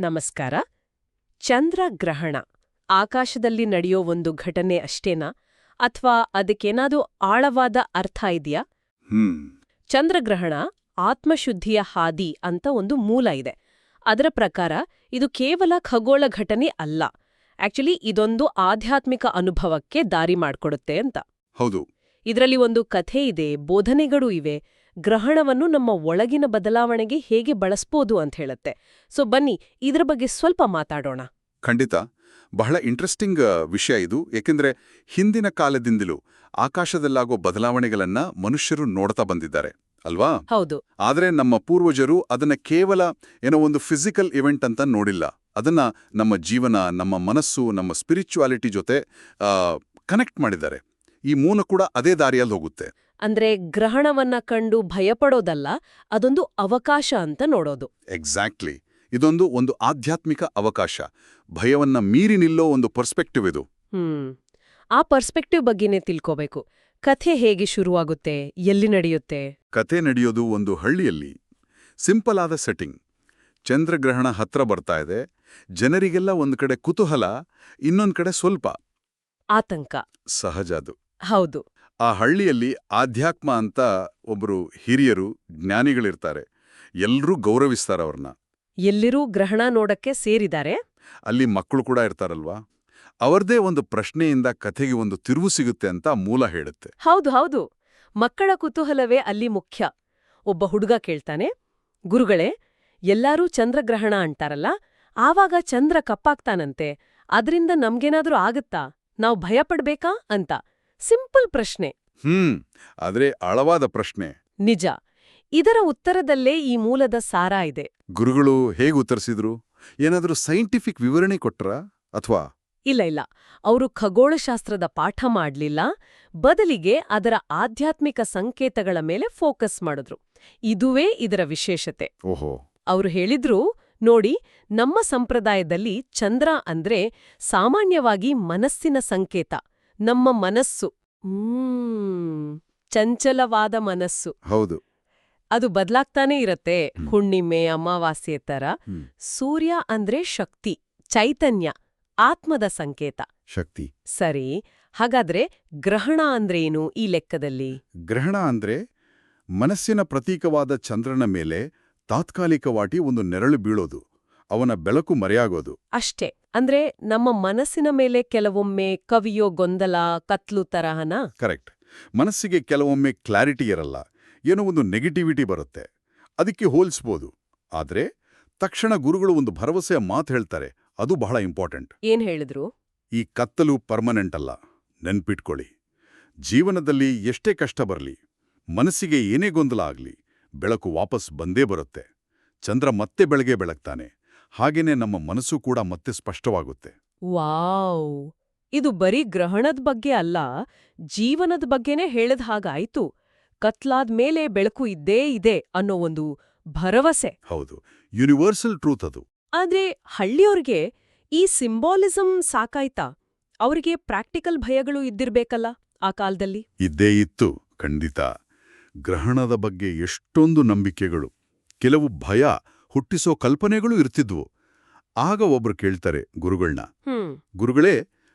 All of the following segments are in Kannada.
ನಮಸ್ಕಾರ. ಚಂದ್ರಗ್ರಹಣ ಆಕಾಶದಲ್ಲಿ ನಡೆಯೋ ಒಂದು ಘಟನೆ ಅಷ್ಟೇನಾ? ಅಥವಾ ಅದಕ್ಕೇನಾದ್ರೂ ಆಳವಾದ ಅರ್ಥ ಇದೆಯಾ? ಚಂದ್ರಗ್ರಹಣ ಆತ್ಮಶುದ್ಧಿಯ ಹಾದಿ ಅಂತ ಒಂದು ಮೂಲ ಇದೆ. ಅದರ ಪ್ರಕಾರ ಇದು ಕೇವಲ ಖಗೋಳ ಘಟನೆ ಅಲ್ಲ. ಆಕ್ಚುಲಿ ಇದೊಂದು ಆಧ್ಯಾತ್ಮಿಕ ಅನುಭವಕ್ಕೆ ದಾರಿ ಮಾಡ್ಕೊಡುತ್ತೆ ಅಂತ. ಹೌದು. ಇದರಲ್ಲಿ ಒಂದು ಕಥೆ ಇದೆ ಬೋಧನೆಗಳೂ ಇವೆ. ಗ್ರಹಣವನ್ನು ನಮ್ಮ ಒಳಗಿನ ಬದಲಾವಣೆಗೆ ಹೇಗೆ ಬಳಸ್ಬೋದು ಅಂತ ಹೇಳುತ್ತೆ. ಸೊ ಬನ್ನಿ ಇದ್ರ ಬಗ್ಗೆ ಸ್ವಲ್ಪ ಮಾತಾಡೋಣ. ಖಂಡಿತ. ಬಹಳ ಇಂಟ್ರೆಸ್ಟಿಂಗ್ ವಿಷಯ ಇದು. ಏಕೆಂದರೆ ಹಿಂದಿನ ಕಾಲದಿಂದಲೂ ಆಕಾಶದಲ್ಲಾಗೋ ಬದಲಾವಣೆಗಳನ್ನ ಮನುಷ್ಯರು ನೋಡ್ತಾ ಬಂದಿದ್ದಾರೆ. ಅಲ್ವಾ? ಹೌದು. ಆದರೆ ನಮ್ಮ ಪೂರ್ವಜರು ಅದನ್ನ ಕೇವಲ ಏನೋ ಒಂದು ಫಿಸಿಕಲ್ ಇವೆಂಟ್ ಅಂತ ನೋಡಿಲ್ಲ. ಅದನ್ನ ನಮ್ಮ ಜೀವನ ನಮ್ಮ ಮನಸ್ಸು ನಮ್ಮ ಸ್ಪಿರಿಚುವಾಲಿಟಿ ಜೊತೆ ಕನೆಕ್ಟ್ ಮಾಡಿದ್ದಾರೆ. ಈ ಮೂಲ ಕೂಡ ಅದೇ ದಾರಿಯಲ್ಲಿ ಹೋಗುತ್ತೆ. ಅಂದ್ರೆ ಗ್ರಹಣವನ್ನ ಕಂಡು ಭಯಪಡೋದಲ್ಲ ಅದೊಂದು ಅವಕಾಶ ಅಂತ ನೋಡೋದು. ಎಕ್ಸಾಕ್ಟ್ಲಿ ಇದೊಂದು ಒಂದು ಆಧ್ಯಾತ್ಮಿಕ ಅವಕಾಶ. ಭಯವನ್ನ ಮೀರಿ ನಿಲ್ಲೋ ಒಂದು ಪರ್ಸ್ಪೆಕ್ಟಿವ್ ಇದು. ಹ್ಮ್. ಆ ಪರ್ಸ್ಪೆಕ್ಟಿವ್ ಬಗ್ಗೆನೇ ತಿಳ್ಕೋಬೇಕು. ಕಥೆ ಹೇಗೆ ಶುರುವಾಗುತ್ತೆ ಎಲ್ಲಿ ನಡೆಯುತ್ತೆ? ಕಥೆ ನಡೆಯೋದು ಒಂದು ಹಳ್ಳಿಯಲ್ಲಿ. ಸಿಂಪಲ್ ಆದ ಸೆಟ್ಟಿಂಗ್ ಚಂದ್ರಗ್ರಹಣ ಹತ್ರ ಬರ್ತಾ ಇದೆ. ಜನರಿಗೆಲ್ಲ ಒಂದು ಕಡೆ ಕುತೂಹಲ ಇನ್ನೊಂದು ಕಡೆ ಸ್ವಲ್ಪ. ಆತಂಕ. ಸಹಜ ಅದು. ಹೌದು. ಆ ಹಳ್ಳಿಯಲ್ಲಿ ಆಧ್ಯಾತ್ಮ ಅಂತ ಒಬ್ಬರು ಹಿರಿಯರು ಜ್ಞಾನಿಗಳಿರ್ತಾರೆ. ಎಲ್ಲರೂ ಗೌರವಿಸ್ತಾರೆ ಅವ್ರನ್ನ. ಎಲ್ಲಿರೂ ಗ್ರಹಣ ನೋಡಕ್ಕೆ ಸೇರಿದ್ದಾರೆ. ಅಲ್ಲಿ ಮಕ್ಕಳು ಕೂಡ ಇರ್ತಾರಲ್ವಾ? ಅವರದೇ ಒಂದು ಪ್ರಶ್ನೆಯಿಂದ ಕಥೆಗೆ ಒಂದು ತಿರುವು ಸಿಗುತ್ತೆ ಅಂತ ಮೂಲ ಹೇಳುತ್ತೆ. ಹೌದು ಹೌದು. ಮಕ್ಕಳ ಕುತೂಹಲವೇ ಅಲ್ಲಿ ಮುಖ್ಯ. ಒಬ್ಬ ಹುಡುಗ ಕೇಳ್ತಾನೆ ಗುರುಗಳೇ ಎಲ್ಲರೂ ಚಂದ್ರಗ್ರಹಣ ಅಂತಾರಲ್ಲ? ಆವಾಗ ಚಂದ್ರ ಕಪ್ಪಾಗ್ತಾನಂತೆ. ಅದ್ರಿಂದ ನಮ್ಗೇನಾದ್ರೂ ಆಗತ್ತಾ? ನಾವು ಭಯಪಡ್ಬೇಕಾ? ಅಂತ. ಸಿಂಪಲ್ ಪ್ರಶ್ನೆ. ಹ್ಮ್ ಆದ್ರೆ ಆಳವಾದ ಪ್ರಶ್ನೆ. ನಿಜ. ಇದರ ಉತ್ತರದಲ್ಲೇ ಈ ಮೂಲದ ಸಾರ ಇದೆ. ಗುರುಗಳು ಹೇಗೆ ಉತ್ತರಿಸಿದ್ರು? ಏನಾದರೂ ಸೈಂಟಿಫಿಕ್ ವಿವರಣೆ ಕೊಟ್ರ? ಅಥವಾ? ಇಲ್ಲ ಇಲ್ಲ. ಅವರು ಖಗೋಳಶಾಸ್ತ್ರದ ಪಾಠ ಮಾಡಲಿಲ್ಲ. ಬದಲಿಗೆ ಅದರ ಆಧ್ಯಾತ್ಮಿಕ ಸಂಕೇತಗಳ ಮೇಲೆ ಫೋಕಸ್ ಮಾಡಿದ್ರು. ಇದುವೇ ಇದರ ವಿಶೇಷತೆ. ಓಹೋ. ಅವರು ಹೇಳಿದ್ರು ನೋಡಿ ನಮ್ಮ ಸಂಪ್ರದಾಯದಲ್ಲಿ ಚಂದ್ರ ಅಂದ್ರೆ ಸಾಮಾನ್ಯವಾಗಿ ಮನಸ್ಸಿನ ಸಂಕೇತ. ನಮ್ಮ ಮನಸ್ಸು. ಚಂಚಲವಾದ ಮನಸ್ಸು. ಹೌದು. ಅದು ಬದಲಾಗ್ತಾನೆ ಇರತ್ತೆ. ಹುಣ್ಣಿಮೆ ಅಮಾವಾಸ್ಯೆ ತರ. ಸೂರ್ಯ ಅಂದ್ರೆ ಶಕ್ತಿ ಚೈತನ್ಯ ಆತ್ಮದ ಸಂಕೇತ. ಶಕ್ತಿ. ಸರಿ ಹಾಗಾದ್ರೆ ಗ್ರಹಣ ಅಂದ್ರೇನು ಈ ಲೆಕ್ಕದಲ್ಲಿ? ಗ್ರಹಣ ಅಂದ್ರೆ ಮನಸ್ಸಿನ ಪ್ರತೀಕವಾದ ಚಂದ್ರನ ಮೇಲೆ ತಾತ್ಕಾಲಿಕವಾಗಿ ಒಂದು ನೆರಳು ಬೀಳೋದು ಅವನ ಬೆಳಕು ಮರೆಯಾಗೋದು. ಅಷ್ಟೇ. ಅಂದ್ರೆ ನಮ್ಮ ಮನಸ್ಸಿನ ಮೇಲೆ ಕೆಲವೊಮ್ಮೆ ಕವಿಯೋ ಗೊಂದಲ ಕತ್ಲು ತರಹನ? ಕರೆಕ್ಟ್ ಮನಸ್ಸಿಗೆ ಕೆಲವೊಮ್ಮೆ ಕ್ಲಾರಿಟಿ ಇರಲ್ಲ. ಏನೋ ಒಂದು ನೆಗೆಟಿವಿಟಿ ಬರುತ್ತೆ. ಅದಕ್ಕೆ ಹೋಲಿಸ್ಬೋದು. ಆದ್ರೆ ತಕ್ಷಣ ಗುರುಗಳು ಒಂದು ಭರವಸೆಯ ಮಾತು ಹೇಳ್ತಾರೆ. ಅದು ಬಹಳ ಇಂಪಾರ್ಟೆಂಟ್ ಏನ್ ಹೇಳಿದ್ರು? ಈ ಕತ್ತಲು ಪರ್ಮನೆಂಟ್ ಅಲ್ಲ. ನೆನ್ಪಿಟ್ಕೊಳ್ಳಿ. ಜೀವನದಲ್ಲಿ ಎಷ್ಟೇ ಕಷ್ಟ ಬರಲಿ ಮನಸ್ಸಿಗೆ ಏನೇ ಗೊಂದಲ ಆಗಲಿ ಬೆಳಕು ವಾಪಸ್ ಬಂದೇ ಬರುತ್ತೆ. ಚಂದ್ರ ಮತ್ತೆ ಬೆಳಗ್ಗೆ ಬೆಳಗ್ತಾನೆ. ಹಾಗೇನೆ ನಮ್ಮ ಮನಸ್ಸು ಕೂಡ ಮತ್ತೆ ಸ್ಪಷ್ಟವಾಗುತ್ತೆ. ವಾವ್! ಇದು ಬರೀ ಗ್ರಹಣದ ಬಗ್ಗೆ ಅಲ್ಲ ಜೀವನದ ಬಗ್ಗೆನೇ ಹೇಳದ್ ಹಾಗಾಯ್ತು. ಕತ್ಲಾದ ಮೇಲೆ ಬೆಳಕು ಇದ್ದೇ ಇದೆ ಅನ್ನೋ ಒಂದು ಭರವಸೆ. ಹೌದು ಯೂನಿವರ್ಸಲ್ ಟ್ರೂತ್ ಅದು. ಆದ್ರೆ ಹಳ್ಳಿಯವ್ರಿಗೆ ಈ ಸಿಂಬಾಲಿಸಂ ಸಾಕಾಯ್ತಾ? ಅವರಿಗೆ ಪ್ರಾಕ್ಟಿಕಲ್ ಭಯಗಳು ಇದ್ದಿರ್ಬೇಕಲ್ಲ ಆ ಕಾಲದಲ್ಲಿ? ಇದ್ದೇ ಇತ್ತು ಖಂಡಿತ. ಗ್ರಹಣದ ಬಗ್ಗೆ ಎಷ್ಟೊಂದು ನಂಬಿಕೆಗಳು ಕೆಲವು ಭಯ ಹುಟ್ಟಿಸೋ ಕಲ್ಪನೆಗಳು ಇರ್ತಿದ್ವು. ಆಗ ಒಬ್ರು ಕೇಳ್ತಾರೆ ಗುರುಗಳನ್ನ ಗುರುಗಳೇ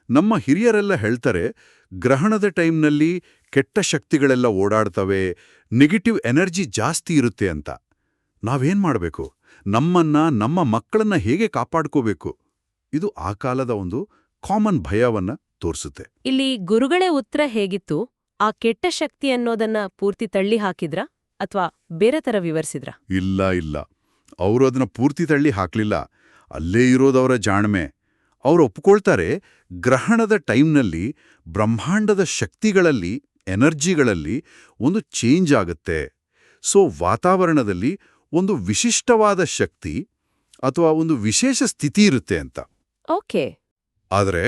ನಮ್ಮ ಹಿರಿಯರೆಲ್ಲ ಹೇಳ್ತಾರೆ ಗ್ರಹಣದ ಟೈಮ್ನಲ್ಲಿ ಕೆಟ್ಟ ಶಕ್ತಿಗಳೆಲ್ಲ ಓಡಾಡ್ತವೆ ನೆಗೆಟಿವ್ ಎನರ್ಜಿ ಜಾಸ್ತಿ ಇರುತ್ತೆ ಅಂತ. ನಾವೇನ್ ಮಾಡಬೇಕು? ನಮ್ಮನ್ನ ನಮ್ಮ ಮಕ್ಕಳನ್ನ ಹೇಗೆ ಕಾಪಾಡ್ಕೋಬೇಕು? ಇದು ಆ ಕಾಲದ ಒಂದು ಕಾಮನ್ ಭಯವನ್ನ ತೋರಿಸುತ್ತೆ. ಇಲ್ಲಿ ಗುರುಗಳೇ ಉತ್ತರ ಹೇಗಿತ್ತು? ಆ ಕೆಟ್ಟ ಶಕ್ತಿ ಅನ್ನೋದನ್ನ ಪೂರ್ತಿ ತಳ್ಳಿ ಹಾಕಿದ್ರ ಅಥವಾ ಬೇರೆ ತರ ವಿವರಿಸಿದ್ರ? ಇಲ್ಲ ಇಲ್ಲ. ಅವರು ಅದನ್ನ ಪೂರ್ತಿ ತಳ್ಳಿ ಹಾಕಲಿಲ್ಲ. ಅಲ್ಲೇ ಇರೋದವರ ಜಾಣ್ಮೆ. ಅವರು ಒಪ್ಕೊಳ್ತಾರೆ ಗ್ರಹಣದ ಟೈಮ್ನಲ್ಲಿ ಬ್ರಹ್ಮಾಂಡದ ಶಕ್ತಿಗಳಲ್ಲಿ ಎನರ್ಜಿಗಳಲ್ಲಿ ಒಂದು ಚೇಂಜ್ ಆಗುತ್ತೆ. ಸೊ ವಾತಾವರಣದಲ್ಲಿ ಒಂದು ವಿಶಿಷ್ಟವಾದ ಶಕ್ತಿ ಅಥವಾ ಒಂದು ವಿಶೇಷ ಸ್ಥಿತಿ ಇರುತ್ತೆ ಅಂತ. ಓಕೆ. ಆದರೆ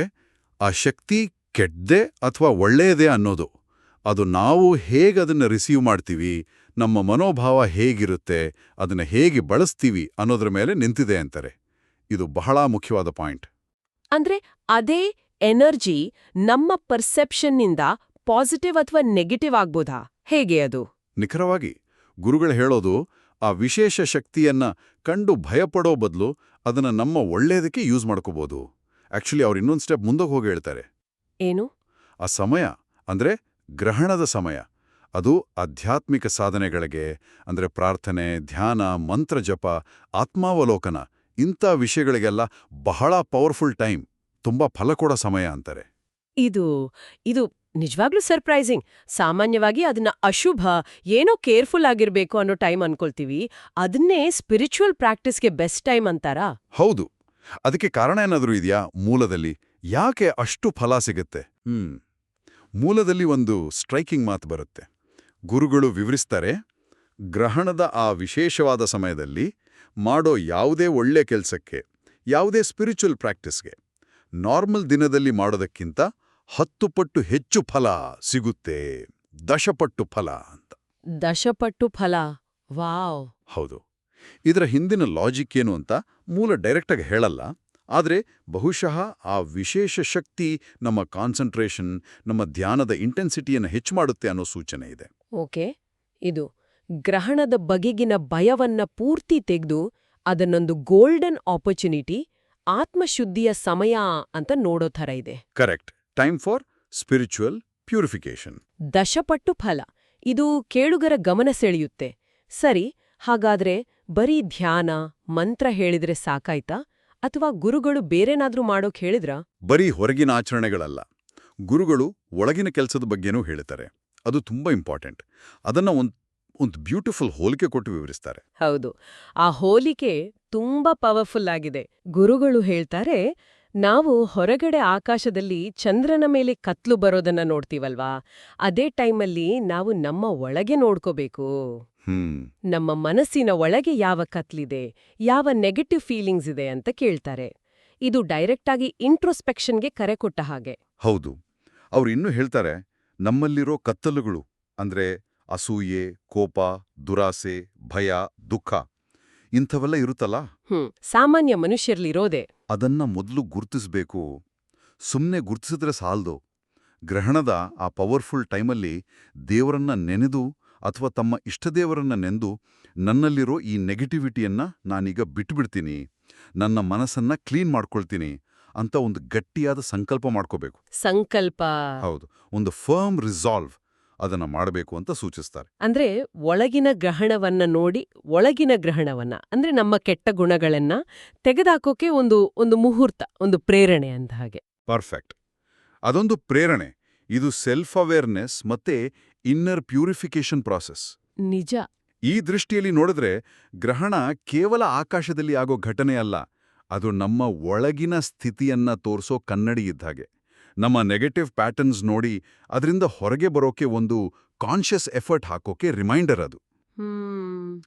ಆ ಶಕ್ತಿ ಕೆಟ್ಟದೆ ಅಥವಾ ಒಳ್ಳೆಯದೇ ಅನ್ನೋದು. ಅದು ನಾವು ಹೇಗೆ ಅದನ್ನು ರಿಸೀವ್ ಮಾಡ್ತೀವಿ ನಮ್ಮ ಮನೋಭಾವ ಹೇಗಿರುತ್ತೆ ಅದನ್ನು ಹೇಗೆ ಬಳಸ್ತೀವಿ ಅನ್ನೋದ್ರ ಮೇಲೆ ನಿಂತಿದೆ ಅಂತಾರೆ. ಇದು ಬಹಳ ಮುಖ್ಯವಾದ ಪಾಯಿಂಟ್. ಅಂದ್ರೆ ಅದೇ ಎನರ್ಜಿ ನಮ್ಮ ಪರ್ಸೆಪ್ಷನ್ನಿಂದ ಪಾಸಿಟಿವ್ ಅಥವಾ ನೆಗೆಟಿವ್ ಆಗ್ಬೋದಾ? ಹೇಗೆ ಅದು? ನಿಖರವಾಗಿ ಗುರುಗಳು ಹೇಳೋದು ಆ ವಿಶೇಷ ಶಕ್ತಿಯನ್ನ ಕಂಡು ಭಯಪಡೋ ಬದಲು ಅದನ್ನ ನಮ್ಮ ಒಳ್ಳೆಯದಕ್ಕೆ ಯೂಸ್ ಮಾಡ್ಕೋಬಹುದು ಆಕ್ಚುಲಿ ಅವ್ರು ಇನ್ನೊಂದು ಸ್ಟೆಪ್ ಮುಂದಕ್ಕೆ ಹೋಗಿ ಹೇಳ್ತಾರೆ. ಏನು? ಆ ಸಮಯ ಅಂದ್ರೆ ಗ್ರಹಣದ ಸಮಯ. ಅದು ಆಧ್ಯಾತ್ಮಿಕ ಸಾಧನೆಗಳಿಗೆ ಅಂದ್ರೆ ಪ್ರಾರ್ಥನೆ ಧ್ಯಾನ ಮಂತ್ರ ಜಪ ಆತ್ಮಾವಲೋಕನ ಇಂಥ ವಿಷಯಗಳಿಗೆಲ್ಲ ಬಹಳ ಪವರ್ಫುಲ್ ಟೈಮ್ ತುಂಬಾ ಫಲ ಕೊಡೋ ಸಮಯ ಅಂತಾರೆ. ಇದು ಇದು ನಿಜವಾಗ್ಲೂ ಸರ್ಪ್ರೈಸಿಂಗ್ ಸಾಮಾನ್ಯವಾಗಿ ಅದನ್ನ ಅಶುಭ ಏನೋ ಕೇರ್ಫುಲ್ ಆಗಿರ್ಬೇಕು ಅನ್ನೋ ಟೈಮ್ ಅನ್ಕೊಳ್ತೀವಿ. ಅದನ್ನೇ ಸ್ಪಿರಿಚುವಲ್ ಪ್ರಾಕ್ಟೀಸ್ಗೆ ಬೆಸ್ಟ್ ಟೈಮ್ ಅಂತಾರಾ? ಹೌದು. ಅದಕ್ಕೆ ಕಾರಣ ಏನಾದರೂ ಇದೆಯಾ? ಮೂಲದಲ್ಲಿ. ಯಾಕೆ ಅಷ್ಟು ಫಲ ಸಿಗುತ್ತೆ? ಹ್ಮ್. ಮೂಲದಲ್ಲಿ ಒಂದು ಸ್ಟ್ರೈಕಿಂಗ್ ಮಾತು ಬರುತ್ತೆ. ಗುರುಗಳು ವಿವರಿಸ್ತಾರೆ ಗ್ರಹಣದ ಆ ವಿಶೇಷವಾದ ಸಮಯದಲ್ಲಿ ಮಾಡೋ ಯಾವುದೇ ಒಳ್ಳೆ ಕೆಲಸಕ್ಕೆ ಯಾವುದೇ ಸ್ಪಿರಿಚುವಲ್ ಪ್ರಾಕ್ಟೀಸ್ಗೆ ನಾರ್ಮಲ್ ದಿನದಲ್ಲಿ ಮಾಡೋದಕ್ಕಿಂತ ಹತ್ತು ಪಟ್ಟು ಹೆಚ್ಚು ಫಲ ಸಿಗುತ್ತೆ ದಶಪಟ್ಟು ಫಲ ಅಂತ. ದಶಪಟ್ಟು ಫಲ ವಾವ್. ಹೌದು. ಇದರ ಹಿಂದಿನ ಲಾಜಿಕ್ ಏನು ಅಂತ ಮೂಲ ಡೈರೆಕ್ಟಾಗಿ ಹೇಳಲ್ಲ ಆದರೆ ಬಹುಶಃ ಆ ವಿಶೇಷ ಶಕ್ತಿ ನಮ್ಮ ಕಾನ್ಸಂಟ್ರೇಷನ್ ನಮ್ಮ ಧ್ಯಾನದ ಇಂಟೆನ್ಸಿಟಿಯನ್ನು ಹೆಚ್ಚು ಮಾಡುತ್ತೆ ಅನ್ನೋ ಸೂಚನೆ ಇದೆ. ಓಕೆ ಇದು ಗ್ರಹಣದ ಬಗೆಗಿನ ಭಯವನ್ನ ಪೂರ್ತಿ ತೆಗೆದು ಅದನ್ನೊಂದು ಗೋಲ್ಡನ್ ಆಪರ್ಚುನಿಟಿ ಆತ್ಮಶುದ್ಧಿಯ ಸಮಯ ಅಂತ ನೋಡೋ ಥರ ಇದೆ. Correct. Time for spiritual purification ದಶಪಟ್ಟು ಫಲ. ಇದು ಕೇಳುಗರ ಗಮನ ಸೆಳೆಯುತ್ತೆ. ಸರಿ ಹಾಗಾದ್ರೆ ಬರೀ ಧ್ಯಾನ ಮಂತ್ರ ಹೇಳಿದ್ರೆ ಸಾಕಾಯ್ತಾ? ಅಥವಾ ಗುರುಗಳು ಬೇರೆನಾದ್ರೂ ಮಾಡೋಕ್ ಹೇಳಿದ್ರ? ಬರೀ ಹೊರಗಿನ ಆಚರಣೆಗಳಲ್ಲ. ಗುರುಗಳು ಒಳಗಿನ ಕೆಲಸದ ಬಗ್ಗೆನೂ ಹೇಳ್ತಾರೆ. ಅದು ತುಂಬಾ ಇಂಪಾರ್ಟೆಂಟ್. ಅದನ್ನ ಒಂದು ಒಂದು ಬ್ಯೂಟಿಫುಲ್ ಹೋಲಿಕೆ ಕೊಟ್ಟು ವಿವರಿಸ್ತಾರೆ. ಹೌದು. ಆ ಹೋಲಿಕೆ ತುಂಬಾ ಪವರ್ಫುಲ್ ಆಗಿದೆ. ಗುರುಗಳು ಹೇಳ್ತಾರೆ ನಾವು ಹೊರಗಡೆ ಆಕಾಶದಲ್ಲಿ ಚಂದ್ರನ ಮೇಲೆ ಕತ್ಲು ಬರೋದನ್ನ ನೋಡ್ತೀವಲ್ವಾ? ಅದೇ ಟೈಮಲ್ಲಿ ನಾವು ನಮ್ಮ ಒಳಗೆ ನೋಡ್ಕೋಬೇಕು. ನಮ್ಮ ಮನಸ್ಸಿನ ಒಳಗೆ ಯಾವ ಕತ್ಲಿದೆ ಯಾವ ನೆಗೆಟಿವ್ ಫೀಲಿಂಗ್ಸ್ ಇದೆ ಅಂತ ಕೇಳ್ತಾರೆ. ಇದು ಡೈರೆಕ್ಟ್ ಆಗಿ ಇಂಟ್ರೋಸ್ಪೆಕ್ಷನ್ಗೆ ಕರೆ ಕೊಟ್ಟ ಹಾಗೆ. ಹೌದು. ಅವ್ರು ಇನ್ನೂ ಹೇಳ್ತಾರೆ ನಮ್ಮಲ್ಲಿರೋ ಕತ್ತಲುಗಳು ಅಂದ್ರೆ ಅಸೂಯೆ ಕೋಪ ದುರಾಸೆ ಭಯ ದುಃಖ ಇಂಥವೆಲ್ಲ ಇರುತ್ತಲ್ಲ? ಸಾಮಾನ್ಯ ಮನುಷ್ಯರಲ್ಲಿರೋದೆ ಅದನ್ನ ಮೊದಲು ಗುರ್ತಿಸ್ಬೇಕು. ಸುಮ್ಮನೆ ಗುರುತಿಸಿದ್ರೆ ಸಾಲ್ದು. ಗ್ರಹಣದ ಆ ಪವರ್ಫುಲ್ ಟೈಮಲ್ಲಿ ದೇವರನ್ನ ನೆನೆದು ಅಥವಾ ತಮ್ಮ ಇಷ್ಟದೇವರನ್ನ ನೆಂದು ನನ್ನಲ್ಲಿರೋ ಈ ನೆಗೆಟಿವಿಟಿಯನ್ನ ನಾನೀಗ ಬಿಟ್ಬಿಡ್ತೀನಿ. ನನ್ನ ಮನಸ್ಸನ್ನ ಕ್ಲೀನ್ ಮಾಡ್ಕೊಳ್ತೀನಿ. ಅಂತ ಒಂದು ಗಟ್ಟಿಯಾದ ಸಂಕಲ್ಪ ಮಾಡ್ಕೋಬೇಕು. ಸಂಕಲ್ಪ. ಹೌದು. ಒಂದು ಫರ್ಮ್ ರಿಸಾಲ್ವ್ ಅದನ್ನ ಮಾಡಬೇಕು ಅಂತ ಸೂಚಿಸ್ತಾರೆ. ಅಂದ್ರೆ ಒಳಗಿನ ಗ್ರಹಣವನ್ನ ನೋಡಿ ಒಳಗಿನ ಗ್ರಹಣವನ್ನ ಅಂದ್ರೆ ನಮ್ಮ ಕೆಟ್ಟ ಗುಣಗಳನ್ನ ತೆಗೆದಾಕೋಕೆ ಒಂದು ಒಂದು ಮುಹೂರ್ತ ಒಂದು ಪ್ರೇರಣೆ ಅಂತ ಹಾಗೆ. ಪರ್ಫೆಕ್ಟ್. ಅದೊಂದು ಪ್ರೇರಣೆ. ಇದು ಸೆಲ್ಫ್ ಅವೇರ್ನೆಸ್ ಮತ್ತೆ ಇನ್ನರ್ ಪ್ಯೂರಿಫಿಕೇಶನ್ ಪ್ರಾಸೆಸ್. ನಿಜ. ಈ ದೃಷ್ಟಿಯಲ್ಲಿ ನೋಡಿದ್ರೆ ಗ್ರಹಣ ಕೇವಲ ಆಕಾಶದಲ್ಲಿ ಆಗೋ ಘಟನೆ ಅಲ್ಲ. ಅದು ನಮ್ಮ ಒಳಗಿನ ಸ್ಥಿತಿಯನ್ನ ತೋರಿಸೋ ಕನ್ನಡಿ ಇದ್ದ ಹಾಗೆ. ನಮ್ಮ ನೆಗೆಟಿವ್ ಪ್ಯಾಟರ್ನ್ಸ್ ನೋಡಿ ಅದರಿಂದ ಹೊರಗೆ ಬರೋಕೆ ಒಂದು ಕಾನ್ಷಿಯಸ್ ಎಫರ್ಟ್ ಹಾಕೋಕೆ ರಿಮೈಂಡರ್ ಅದು.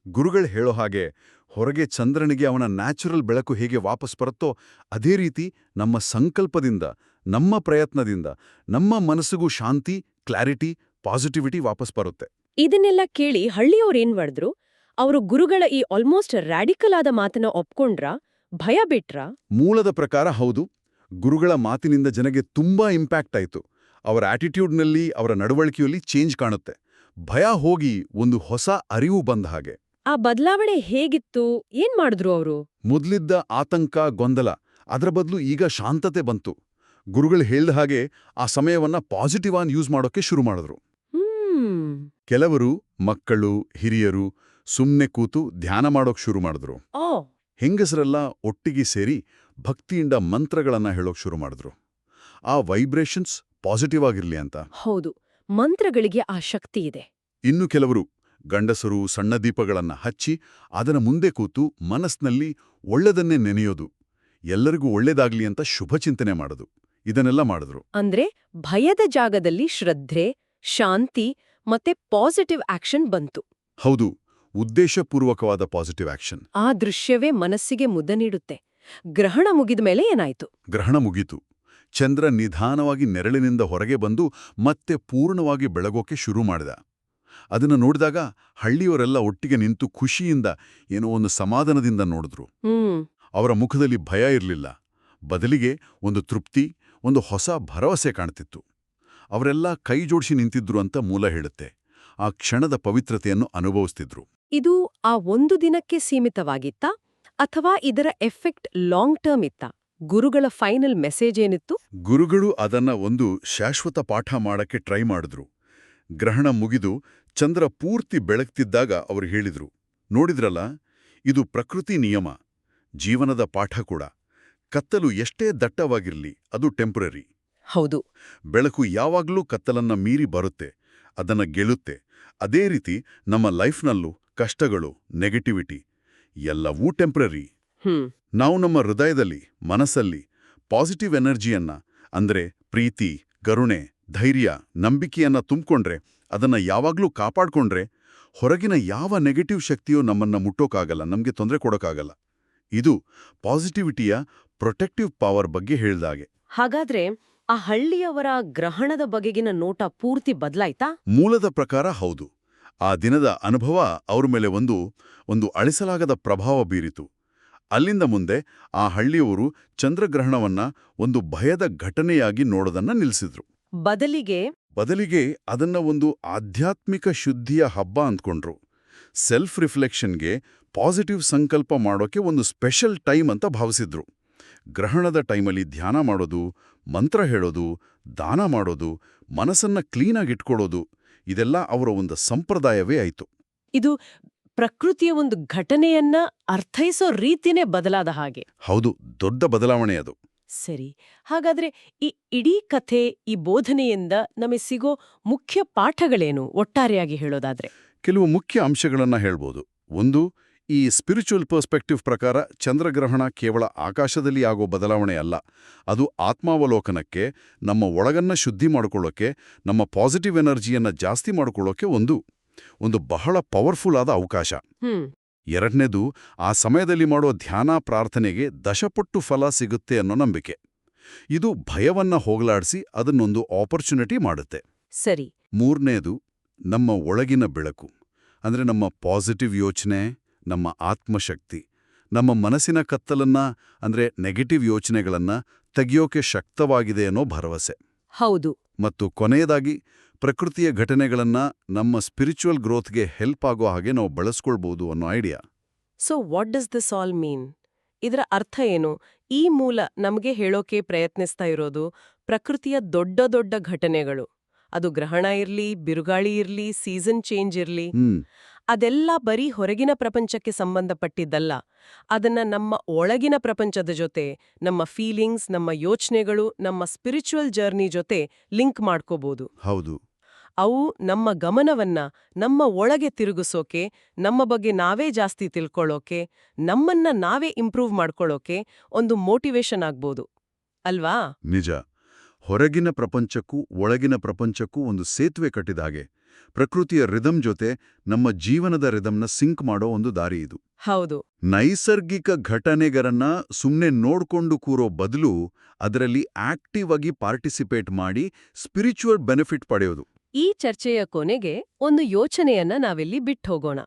ಗುರುಗಳು ಹೇಳೋ ಹಾಗೆ ಹೊರಗೆ ಚಂದ್ರನಿಗೆ ಅವನ ನ್ಯಾಚುರಲ್ ಬೆಳಕು ಹೇಗೆ ವಾಪಸ್ ಬರುತ್ತೋ ಅದೇ ರೀತಿ ನಮ್ಮ ಸಂಕಲ್ಪದಿಂದ ನಮ್ಮ ಪ್ರಯತ್ನದಿಂದ ನಮ್ಮ ಮನಸ್ಸಿಗೂ ಶಾಂತಿ ಕ್ಲಾರಿಟಿ ಪಾಸಿಟಿವಿಟಿ ವಾಪಸ್ ಬರುತ್ತೆ. ಇದನ್ನೆಲ್ಲ ಕೇಳಿ ಹಳ್ಳಿಯವ್ರೇನ್ ಮಾಡಿದ್ರು? ಅವರು ಗುರುಗಳ ಈ ಆಲ್ಮೋಸ್ಟ್ ರ್ಯಾಡಿಕಲ್ ಆದ ಮಾತನ್ನ ಒಪ್ಕೊಂಡ್ರ ಭಯ ಬಿಟ್ರಾ? ಮೂಲದ ಪ್ರಕಾರ ಹೌದು. ಗುರುಗಳ ಮಾತಿನಿಂದ ಜನಗೆ ತುಂಬಾ ಇಂಪ್ಯಾಕ್ಟ್ ಆಯಿತು. ಅವರ ಆಟಿಟ್ಯೂಡ್ನಲ್ಲಿ ಅವರ ನಡವಳಿಕೆಯಲ್ಲಿ ಚೇಂಜ್ ಕಾಣುತ್ತೆ. ಭಯ ಹೋಗಿ ಒಂದು ಹೊಸ ಅರಿವು ಬಂದ ಹಾಗೆ. ಆ ಬದಲಾವಣೆ ಹೇಗಿತ್ತು? ಏನ್ ಮಾಡಿದ್ರು ಅವರು? ಮೊದ್ಲಿದ್ದ ಆತಂಕ ಗೊಂದಲ ಅದರ ಬದಲು ಈಗ ಶಾಂತತೆ ಬಂತು. ಗುರುಗಳು ಹೇಳ್ದ ಹಾಗೆ ಆ ಸಮಯವನ್ನ ಪಾಸಿಟಿವ್ ಆನ್ ಯೂಸ್ ಮಾಡೋಕೆ ಶುರು ಮಾಡಿದ್ರು. ಹ್ಮ್. ಕೆಲವರು ಮಕ್ಕಳು ಹಿರಿಯರು ಸುಮ್ನೆ ಕೂತು ಧ್ಯಾನ ಮಾಡೋಕ್ ಶುರು ಮಾಡಿದ್ರು. ಹೆಂಗಸರೆಲ್ಲ ಒಟ್ಟಿಗೆ ಸೇರಿ ಭಕ್ತಿಯಿಂದ ಮಂತ್ರಗಳನ್ನ ಹೇಳೋಕ್ ಶುರು ಮಾಡಿದ್ರು. ಆ ವೈಬ್ರೇಷನ್ಸ್ ಪಾಸಿಟಿವ್ ಆಗಿರ್ಲಿ ಅಂತ. ಹೌದು ಮಂತ್ರಗಳಿಗೆ ಆ ಶಕ್ತಿ ಇದೆ. ಇನ್ನು ಕೆಲವರು ಗಂಡಸರು ಸಣ್ಣ ದೀಪಗಳನ್ನ ಹಚ್ಚಿ ಅದರ ಮುಂದೆ ಕೂತು ಮನಸ್ನಲ್ಲಿ ಒಳ್ಳೆದನ್ನೇ ನೆನೆಯೋದು ಎಲ್ಲರಿಗೂ ಒಳ್ಳೇದಾಗ್ಲಿ ಅಂತ ಶುಭ ಚಿಂತನೆ ಮಾಡೋದು ಇದನ್ನೆಲ್ಲ ಮಾಡಿದ್ರು. ಅಂದ್ರೆ ಭಯದ ಜಾಗದಲ್ಲಿ ಶ್ರದ್ಧೆ ಶಾಂತಿ ಮತ್ತೆ ಪಾಸಿಟಿವ್ ಆಕ್ಷನ್ ಬಂತು. ಹೌದು ಉದ್ದೇಶಪೂರ್ವಕವಾದ ಪಾಸಿಟಿವ್ ಆಕ್ಷನ್ ಆ ದೃಶ್ಯವೇ ಮನಸ್ಸಿಗೆ ಮುದ ನೀಡುತ್ತೆ. ಗ್ರಹಣ ಮುಗಿದ ಮೇಲೆ ಏನಾಯ್ತು? ಗ್ರಹಣ ಮುಗೀತು. ಚಂದ್ರ ನಿಧಾನವಾಗಿ ನೆರಳಿನಿಂದ ಹೊರಗೆ ಬಂದು ಮತ್ತೆ ಪೂರ್ಣವಾಗಿ ಬೆಳಗೋಕೆ ಶುರು ಮಾಡಿದ. ಅದನ್ನು ನೋಡಿದಾಗ ಹಳ್ಳಿಯವರೆಲ್ಲ ಒಟ್ಟಿಗೆ ನಿಂತು ಖುಷಿಯಿಂದ ಏನೋ ಒಂದು ಸಮಾಧಾನದಿಂದ ನೋಡಿದ್ರು. ಅವರ ಮುಖದಲ್ಲಿ ಭಯ ಇರಲಿಲ್ಲ. ಬದಲಿಗೆ ಒಂದು ತೃಪ್ತಿ ಒಂದು ಹೊಸ ಭರವಸೆ ಕಾಣ್ತಿತ್ತು. ಅವರೆಲ್ಲ ಕೈ ಜೋಡಿಸಿ ನಿಂತಿದ್ರು ಅಂತ ಮೂಲ ಹೇಳುತ್ತೆ. ಆ ಕ್ಷಣದ ಪವಿತ್ರತೆಯನ್ನು ಅನುಭವಿಸ್ತಿದ್ರು. ಇದು ಆ ಒಂದು ದಿನಕ್ಕೆ ಸೀಮಿತವಾಗಿತ್ತಾ ಅಥವಾ ಇದರ ಎಫೆಕ್ಟ್ ಲಾಂಗ್ ಟರ್ಮ್ ಇತ್ತಾ? ಗುರುಗಳ ಫೈನಲ್ ಮೆಸೇಜ್ ಏನಿತ್ತು? ಗುರುಗಳು ಅದನ್ನ ಒಂದು ಶಾಶ್ವತ ಪಾಠ ಮಾಡಕ್ಕೆ ಟ್ರೈ ಮಾಡಿದ್ರು. ಗ್ರಹಣ ಮುಗಿದು ಚಂದ್ರ ಪೂರ್ತಿ ಬೆಳಗ್ತಿದ್ದಾಗ ಅವರು ಹೇಳಿದ್ರು ನೋಡಿದ್ರಲ್ಲ ಇದು ಪ್ರಕೃತಿ ನಿಯಮ ಜೀವನದ ಪಾಠ ಕೂಡ. ಕತ್ತಲು ಎಷ್ಟೇ ದಟ್ಟವಾಗಿರಲಿ ಅದು ಟೆಂಪರರಿ ಹೌದು. ಬೆಳಕು ಯಾವಾಗ್ಲೂ ಕತ್ತಲನ್ನ ಮೀರಿ ಬರುತ್ತೆ ಅದನ್ನ ಗೆಲ್ಲುತ್ತೆ. ಅದೇ ರೀತಿ ನಮ್ಮ ಲೈಫ್ನಲ್ಲೂ ಕಷ್ಟಗಳು ನೆಗೆಟಿವಿಟಿ ಎಲ್ಲವೂ ಟೆಂಪರರಿ ನಾವು ನಮ್ಮ ಹೃದಯದಲ್ಲಿ ಮನಸ್ಸಲ್ಲಿ ಪಾಸಿಟಿವ್ ಎನರ್ಜಿಯನ್ನ ಅಂದ್ರೆ ಪ್ರೀತಿ ಕರುಣೆ ಧೈರ್ಯ ನಂಬಿಕೆಯನ್ನ ತುಂಬಿಕೊಂಡ್ರೆ ಅದನ್ನ ಯಾವಾಗ್ಲೂ ಕಾಪಾಡ್ಕೊಂಡ್ರೆ ಹೊರಗಿನ ಯಾವ ನೆಗೆಟಿವ್ ಶಕ್ತಿಯೂ ನಮ್ಮನ್ನ ಮುಟ್ಟೋಕ್ಕಾಗಲ್ಲ ನಮಗೆ ತೊಂದರೆ ಕೊಡೋಕ್ಕಾಗಲ್ಲ ಇದು ಪಾಸಿಟಿವಿಟಿಯ ಪ್ರೊಟೆಕ್ಟಿವ್ ಪವರ್ ಬಗ್ಗೆ ಹೇಳಿದಾಗೆ ಹಾಗಾದ್ರೆ ಆ ಹಳ್ಳಿಯವರ ಗ್ರಹಣದ ಬಗೆಗಿನ ನೋಟ ಪೂರ್ತಿ ಬದಲಾಯ್ತಾ? ಮೂಲದ ಪ್ರಕಾರ ಹೌದು. ಆ ದಿನದ ಅನುಭವ ಅವರ ಮೇಲೆ ಒಂದು ಒಂದು ಅಳಿಸಲಾಗದ ಪ್ರಭಾವ ಬೀರಿತು. ಅಲ್ಲಿಂದ ಮುಂದೆ ಆ ಹಳ್ಳಿಯವರು ಚಂದ್ರಗ್ರಹಣವನ್ನ ಒಂದು ಭಯದ ಘಟನೆಯಾಗಿ ನೋಡೋದನ್ನ ನಿಲ್ಲಿಸಿದ್ರು ಬದಲಿಗೆ ಬದಲಿಗೆ ಅದನ್ನ ಒಂದು ಆಧ್ಯಾತ್ಮಿಕ ಶುದ್ಧಿಯ ಹಬ್ಬ ಅಂದ್ಕೊಂಡ್ರು. ಸೆಲ್ಫ್ ರಿಫ್ಲೆಕ್ಷನ್ಗೆ ಪಾಸಿಟಿವ್ ಸಂಕಲ್ಪ ಮಾಡೋಕೆ ಒಂದು ಸ್ಪೆಷಲ್ ಟೈಮ್ ಅಂತ ಭಾವಿಸಿದ್ರು. ಗ್ರಹಣದ ಟೈಮಲ್ಲಿ ಧ್ಯಾನ ಮಾಡೋದು ಮಂತ್ರ ಹೇಳೋದು ದಾನ ಮಾಡೋದು ಮನಸ್ಸನ್ನ ಕ್ಲೀನಾಗಿ ಇಟ್ಕೊಳ್ಳೋದು ಇದೆಲ್ಲ ಅವರ ಒಂದು ಸಂಪ್ರದಾಯವೇ ಆಯಿತು. ಇದು ಪ್ರಕೃತಿಯ ಒಂದು ಘಟನೆಯನ್ನ ಅರ್ಥೈಸೋ ರೀತಿನೇ ಬದಲಾದ ಹಾಗೆ. ಹೌದು ದೊಡ್ಡ ಬದಲಾವಣೆ ಅದು. ಸರಿ ಹಾಗಾದ್ರೆ ಈ ಇಡೀ ಕಥೆ ಈ ಬೋಧನೆಯಿಂದ ನಮಗೆ ಸಿಗೋ ಮುಖ್ಯ ಪಾಠಗಳೇನು ಒಟ್ಟಾರೆಯಾಗಿ ಹೇಳೋದಾದ್ರೆ? ಕೆಲವು ಮುಖ್ಯ ಅಂಶಗಳನ್ನ ಹೇಳ್ಬೋದು. ಒಂದು ಈ ಸ್ಪಿರಿಚುವಲ್ ಪರ್ಸ್ಪೆಕ್ಟಿವ್ ಪ್ರಕಾರ ಚಂದ್ರಗ್ರಹಣ ಕೇವಲ ಆಕಾಶದಲ್ಲಿ ಆಗೋ ಬದಲಾವಣೆ ಅಲ್ಲ. ಅದು ಆತ್ಮಾವಲೋಕನಕ್ಕೆ ನಮ್ಮ ಒಳಗನ್ನ ಶುದ್ಧಿ ಮಾಡಿಕೊಳ್ಳೋಕ್ಕೆ ನಮ್ಮ ಪಾಸಿಟಿವ್ ಎನರ್ಜಿಯನ್ನು ಜಾಸ್ತಿ ಮಾಡಿಕೊಳ್ಳೋಕೆ ಒಂದು ಒಂದು ಬಹಳ ಪವರ್ಫುಲ್ ಆದ ಅವಕಾಶ. ಎರಡನೇದು ಆ ಸಮಯದಲ್ಲಿ ಮಾಡೋ ಧ್ಯಾನ ಪ್ರಾರ್ಥನೆಗೆ ದಶಪಟ್ಟು ಫಲ ಸಿಗುತ್ತೆ ಅನ್ನೋ ನಂಬಿಕೆ. ಇದು ಭಯವನ್ನ ಹೋಗಲಾಡಿಸಿ ಅದನ್ನೊಂದು ಆಪರ್ಚುನಿಟಿ ಮಾಡುತ್ತೆ. ಸರಿ. ಮೂರನೇದು ನಮ್ಮ ಒಳಗಿನ ಬೆಳಕು. ಅಂದ್ರೆ ನಮ್ಮ ಪಾಸಿಟಿವ್ ಯೋಚನೆ ನಮ್ಮ ಆತ್ಮಶಕ್ತಿ ನಮ್ಮ ಮನಸ್ಸಿನ ಕತ್ತಲನ್ನ ಅಂದ್ರೆ ನೆಗೆಟಿವ್ ಯೋಚನೆಗಳನ್ನ ತೆಗೆಯೋಕೆ ಶಕ್ತವಾಗಿದೆ ಅನ್ನೋ ಭರವಸೆ. ಹೌದು. ಮತ್ತು ಕೊನೆಯದಾಗಿ ಪ್ರಕೃತಿಯ ಘಟನೆಗಳನ್ನ ನಮ್ಮ ಸ್ಪಿರಿಚುವಲ್ ಗ್ರೋತ್ಗೆ ಹೆಲ್ಪ್ ಆಗೋ ಹಾಗೆ ನಾವು ಬಳಸ್ಕೊಳ್ಬಹುದು ಅನ್ನೋ idea so what does this all mean ಇದರ ಅರ್ಥ ಏನು? ಈ ಮೂಲ ನಮಗೆ ಹೇಳೋಕೆ ಪ್ರಯತ್ನಿಸ್ತಾ ಇರೋದು ಪ್ರಕೃತಿಯ ದೊಡ್ಡ ದೊಡ್ಡ ಘಟನೆಗಳು. ಅದು ಗ್ರಹಣ ಇರಲಿ ಬಿರುಗಾಳಿ ಇರಲಿ ಸೀಸನ್ ಚೇಂಜ್ ಇರಲಿ. ಅದೆಲ್ಲ ಬರೀ ಹೊರಗಿನ ಪ್ರಪಂಚಕ್ಕೆ ಸಂಬಂಧಪಟ್ಟಿದ್ದಲ್ಲ. ಅದನ್ನ ನಮ್ಮ ಒಳಗಿನ ಪ್ರಪಂಚದ ಜೊತೆ ನಮ್ಮ ಫೀಲಿಂಗ್ಸ್ ನಮ್ಮ ಯೋಚನೆಗಳು ನಮ್ಮ ಸ್ಪಿರಿಚುವಲ್ ಜರ್ನಿ ಜೊತೆ ಲಿಂಕ್ ಮಾಡ್ಕೋಬಹುದು ಹೌದು. ಅವು ನಮ್ಮ ಗಮನವನ್ನ ನಮ್ಮ ಒಳಗೆ ತಿರುಗಿಸೋಕೆ ನಮ್ಮ ಬಗ್ಗೆ ನಾವೇ ಜಾಸ್ತಿ ತಿಳ್ಕೊಳ್ಳೋಕೆ ನಮ್ಮನ್ನ ನಾವೇ ಇಂಪ್ರೂವ್ ಮಾಡ್ಕೊಳ್ಳೋಕೆ ಒಂದು ಮೋಟಿವೇಶನ್ ಆಗ್ಬೋದು. ಅಲ್ವಾ? ನಿಜ. ಹೊರಗಿನ ಪ್ರಪಂಚಕ್ಕೂ ಒಳಗಿನ ಪ್ರಪಂಚಕ್ಕೂ ಒಂದು ಸೇತುವೆ ಕಟ್ಟಿದ ಹಾಗೆ. ಪ್ರಕೃತಿಯ ರಿದಮ್ ಜೊತೆ ನಮ್ಮ ಜೀವನದ ರಿದಮ್ನ ಸಿಂಕ್ ಮಾಡೋ ಒಂದು ದಾರಿ ಇದು. ಹೌದು. ನೈಸರ್ಗಿಕ ಘಟನೆಗರನ್ನ ಸುಮ್ಮನೆ ನೋಡ್ಕೊಂಡು ಕೂರೋ ಬದಲು ಅದರಲ್ಲಿ ಆಕ್ಟಿವ್ ಆಗಿ ಪಾರ್ಟಿಸಿಪೇಟ್ ಮಾಡಿ ಸ್ಪಿರಿಚುವಲ್ ಬೆನಿಫಿಟ್ ಪಡೆಯೋದು. ಈ ಚರ್ಚೆಯ ಕೊನೆಗೆ ಒಂದು ಯೋಚನೆಯನ್ನ ನಾವಿಲ್ಲಿ ಬಿಟ್ಟೋಗೋಣ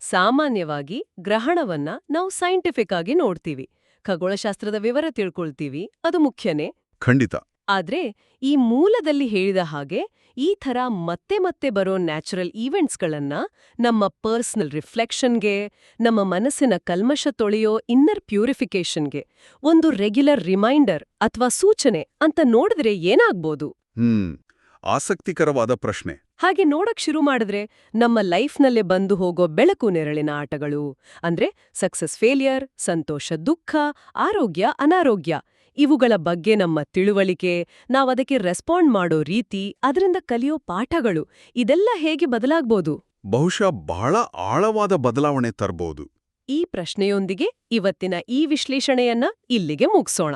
ಸಾಮಾನ್ಯವಾಗಿ ಗ್ರಹಣವನ್ನ ನಾವು ಸೈಂಟಿಫಿಕ್ ಆಗಿ ನೋಡ್ತೀವಿ. ಖಗೋಳಶಾಸ್ತ್ರದ ವಿವರ ತಿಳ್ಕೊಳ್ತೀವಿ. ಅದು ಮುಖ್ಯನೇ. ಖಂಡಿತ. ಆದ್ರೆ ಈ ಮೂಲದಲ್ಲಿ ಹೇಳಿದ ಹಾಗೆ ಈ ಥರ ಮತ್ತೆ ಮತ್ತೆ ಬರೋ ನ್ಯಾಚುರಲ್ ಈವೆಂಟ್ಸ್ಗಳನ್ನ ನಮ್ಮ ಪರ್ಸನಲ್ ರಿಫ್ಲೆಕ್ಷನ್ಗೆ ನಮ್ಮ ಮನಸ್ಸಿನ ಕಲ್ಮಶ ತೊಳೆಯೋ ಇನ್ನರ್ ಪ್ಯೂರಿಫಿಕೇಷನ್ಗೆ ಒಂದು ರೆಗ್ಯುಲರ್ ರಿಮೈಂಡರ್ ಅಥವಾ ಸೂಚನೆ ಅಂತ ನೋಡಿದ್ರೆ ಏನಾಗ್ಬೋದು? ಹ್ಮ್ ಆಸಕ್ತಿಕರವಾದ ಪ್ರಶ್ನೆ. ಹಾಗೆ ನೋಡಕ್ ಶುರು ಮಾಡಿದ್ರೆ ನಮ್ಮ ಲೈಫ್ನಲ್ಲೇ ಬಂದು ಹೋಗೋ ಬೆಳಕು ನೆರಳಿನ ಆಟಗಳು. ಅಂದ್ರೆ ಸಕ್ಸಸ್ ಫೇಲಿಯರ್ ಸಂತೋಷ ದುಃಖ ಆರೋಗ್ಯ ಅನಾರೋಗ್ಯ. ಇವುಗಳ ಬಗ್ಗೆ ನಮ್ಮ ತಿಳುವಳಿಕೆ ನಾವದಕ್ಕೆ ರೆಸ್ಪಾಂಡ್ ಮಾಡೋ ರೀತಿ ಅದರಿಂದ ಕಲಿಯೋ ಪಾಠಗಳು ಇದೆಲ್ಲ ಹೇಗೆ ಬದಲಾಗ್ಬೋದು? ಬಹುಶಃ ಬಹಳ ಆಳವಾದ ಬದಲಾವಣೆ ತರಬಹುದು ಈ ಪ್ರಶ್ನೆಯೊಂದಿಗೆ ಇವತ್ತಿನ ಈ ವಿಶ್ಲೇಷಣೆಯನ್ನ ಇಲ್ಲಿಗೆ ಮುಗ್ಸೋಣ.